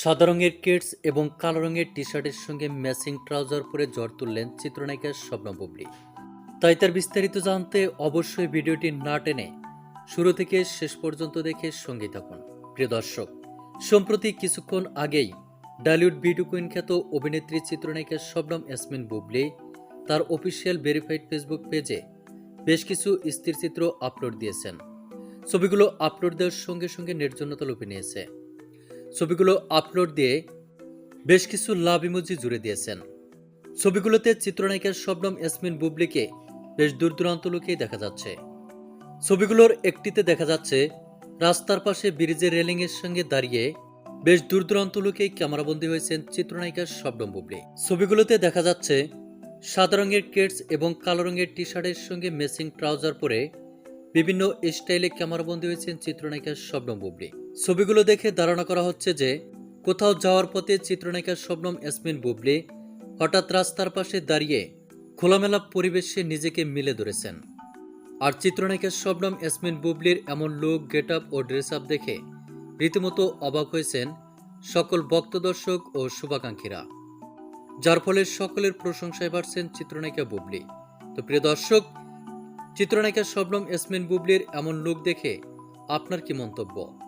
সাদা রঙের কিডস এবং কালো রঙের টি শার্টের সঙ্গে ম্যাচিং ট্রাউজার পরে জ্বর তুললেন চিত্রনায়িকা স্বপ্ন বুবলি। তাই তার বিস্তারিত জানতে অবশ্যই ভিডিওটি না টেনে শুরু থেকে শেষ পর্যন্ত দেখে সঙ্গে থাকুন। প্রিয় দর্শক, সম্প্রতি কিছুক্ষণ আগেই ডালিউড বিউটি কুইন খ্যাত অভিনেত্রী চিত্রনায়িকা শবনম ইয়াসমিন বুবলি তার অফিসিয়াল ভেরিফাইড ফেসবুক পেজে বেশ কিছু স্থিরচিত্র আপলোড দিয়েছেন। ছবিগুলো আপলোড দেওয়ার সঙ্গে সঙ্গে নির্জনতা লুপে নিয়েছে। ছবিগুলো আপলোড দিয়ে বেশ কিছু লাভ ইমোজি জুড়ে দিয়েছেন। ছবিগুলোতে চিত্রনায়িকার শবনম ইয়াসমিন বুবলিকে বেশ দূর দূরান্ত লোকেই দেখা যাচ্ছে। ছবিগুলোর একটিতে দেখা যাচ্ছে, রাস্তার পাশে ব্রিজের রেলিংয়ের সঙ্গে দাঁড়িয়ে বেশ দূর দূরান্ত লোকেই ক্যামেরাবন্দি হয়েছেন চিত্রনায়িকার শবনম বুবলি। ছবিগুলোতে দেখা যাচ্ছে, সাদা রঙের কেটস এবং কালো রঙের টি শার্টের সঙ্গে মেসিং ট্রাউজার পরে বিভিন্ন স্টাইলে ক্যামেরাবন্দি হয়েছেন চিত্রনায়িকা শবনম বুবলি। ছবিগুলো দেখে ধারণা করা হচ্ছে যে কোথাও যাওয়ার পথে চিত্রনায়িকা শবনম ইয়াসমিন বুবলি হঠাৎ রাস্তার পাশে দাঁড়িয়ে খোলামেলা পরিবেশে নিজেকে মিলে ধরেছেন। আর চিত্রনায়িকা শবনম ইয়াসমিন বুবলির এমন লুক গেট আপ ও ড্রেস আপ দেখে রীতিমতো অবাক হয়েছেন সকল ভক্ত দর্শক ও শুভাকাঙ্ক্ষীরা। যার ফলে সকলের প্রশংসায় বাড়ছেন চিত্রনায়িকা বুবলি। তো প্রিয় দর্শক, চিত্রনায়িকা শবনম ইয়াসমিন বুবলির এমন লুক দেখে আপনার কি মন্তব্য?